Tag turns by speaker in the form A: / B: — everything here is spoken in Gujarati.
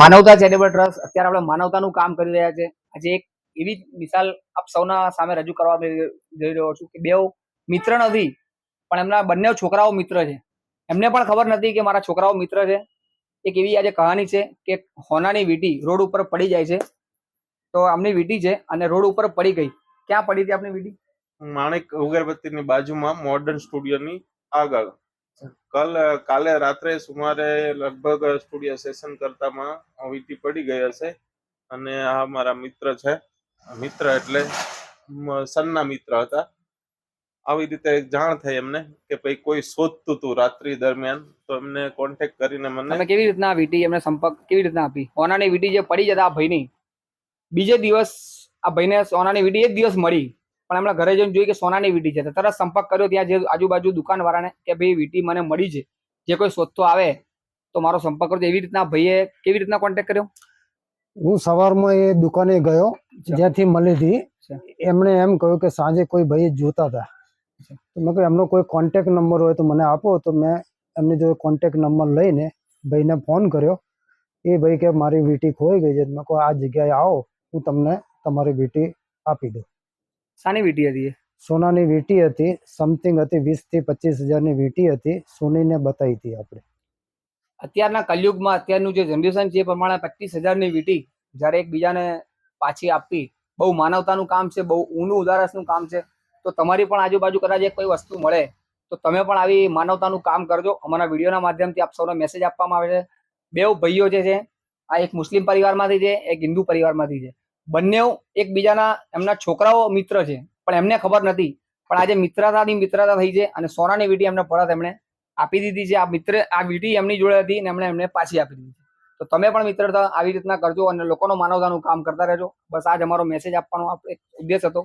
A: માનવતા ચેરિટેબલ ટ્રસ્ટ અત્યારે આપણે માનવતાનું કામ કરી રહ્યા છે. આજે એક એવી મિસાલ આપ સૌના સામે રજૂ કરવા જઈ રહ્યો છું કે બેઓ મિત્ર નથી, પણ એમના બંને છોકરાઓ મિત્ર છે. એમને પણ ખબર નથી કે મારા છોકરાઓ મિત્ર છે. એક એવી આજે કહાની છે કે હોનાની વીટી રોડ ઉપર પડી જાય છે. તો આમની વીટી છે અને રોડ ઉપર પડી ગઈ. ક્યાં પડી હતી આપની વીટી?
B: માણેક અગરબત્તીની બાજુમાં મોડર્ન સ્ટુડિયોની આગળ. કલ, કાલે રાત્રે સુમારે લગભગ સ્ટુડિયો સેશન કરતામાં વીટી પડી ગઈ હશે અને આ મારા મિત્ર છે. મિત્ર એટલે સનના મિત્ર હતા. આવી રીતે જાણ થઈ એમને કે ભાઈ કોઈ શોધતું હતું રાત્રિ દરમિયાન, તો એમને કોન્ટેક્ટ કરીને મને
A: કેવી રીતના વીંટી એમને સંપર્ક કેવી રીતના આપી? સોનાની વીટી જે પડી જતા આ ભાઈની બીજે દિવસ આ ભાઈને સોનાની વીટી એક દિવસ મળી. પણ એમણે ઘરે જઈને જોયું કે સોનાની વીટી છે. તરત સંપર્ક કર્યો. ત્યાં જે આજુબાજુ દુકાનવાળાને કે ભાઈ વીટી મને મળી છે. જે કોઈ શોધતો આવે તો મારો સંપર્ક કરો એવી રીતના ભાઈએ કેવી રીતના કોન્ટેક્ટ કર્યો?
C: હું સવારમાં એ દુકાને ગયો. જ્યાંથી મળી હતી. એમણે એમ કહ્યું કે સાંજે કોઈ ભાઈ જોતા હતા. તો મેં કહ્યું એમનો કોઈ કોન્ટેક નંબર હોય તો મને આપો. તો મેં એમની જોડે કોન્ટેક નંબર લઈને ભાઈને ફોન કર્યો. એ ભાઈ કે મારી વીટી ખોઈ ગઈ છે. મેં કહું આ જગ્યાએ આવો. હું તમને તમારી વીટી આપી દઉં.
A: શાની વીંટી હતી
C: સોનાની વીટી હતી સમથિંગ હતી વીસથી પચીસ હજારની વીટી હતી સોનીને બતાવી હતી આપણે.
A: અત્યારના કલયુગમાં અત્યારનું જે જનરેશન છે એ પ્રમાણે પચીસ હજારની વીટી જ્યારે એકબીજાને પાછી આપવી બહુ માનવતાનું કામ છે બહુ ઊંડું ઉદારસનું કામ છે તો તમારી પણ આજુબાજુ કદાચ એક કોઈ વસ્તુ મળે તો તમે પણ આવી માનવતાનું કામ કરજો. અમારા વિડીયોના માધ્યમથી આપ સૌને મેસેજ આપવામાં આવે છે. બેઉ ભાઈઓ જે છે આ એક મુસ્લિમ પરિવારમાંથી છે એક હિન્દુ પરિવારમાંથી છે. બંને એકબીજાના એમના છોકરાઓ મિત્ર છે. પણ એમને ખબર નથી. પણ આજે મિત્રતાની મિત્રતા થઈ છે અને સોનાની વીટી એમને પરત એમણે આપી દીધી છે. આ મિત્ર, આ વીટી એમની જોડે હતી અને એમણે એમને પાછી આપી દીધી તો તમે પણ મિત્રતા આવી રીતના કરજો અને લોકોનો માનવતાનું કામ કરતા રહેજો. બસ આજ અમારો મેસેજ આપવાનો એક ઉદ્દેશ હતો.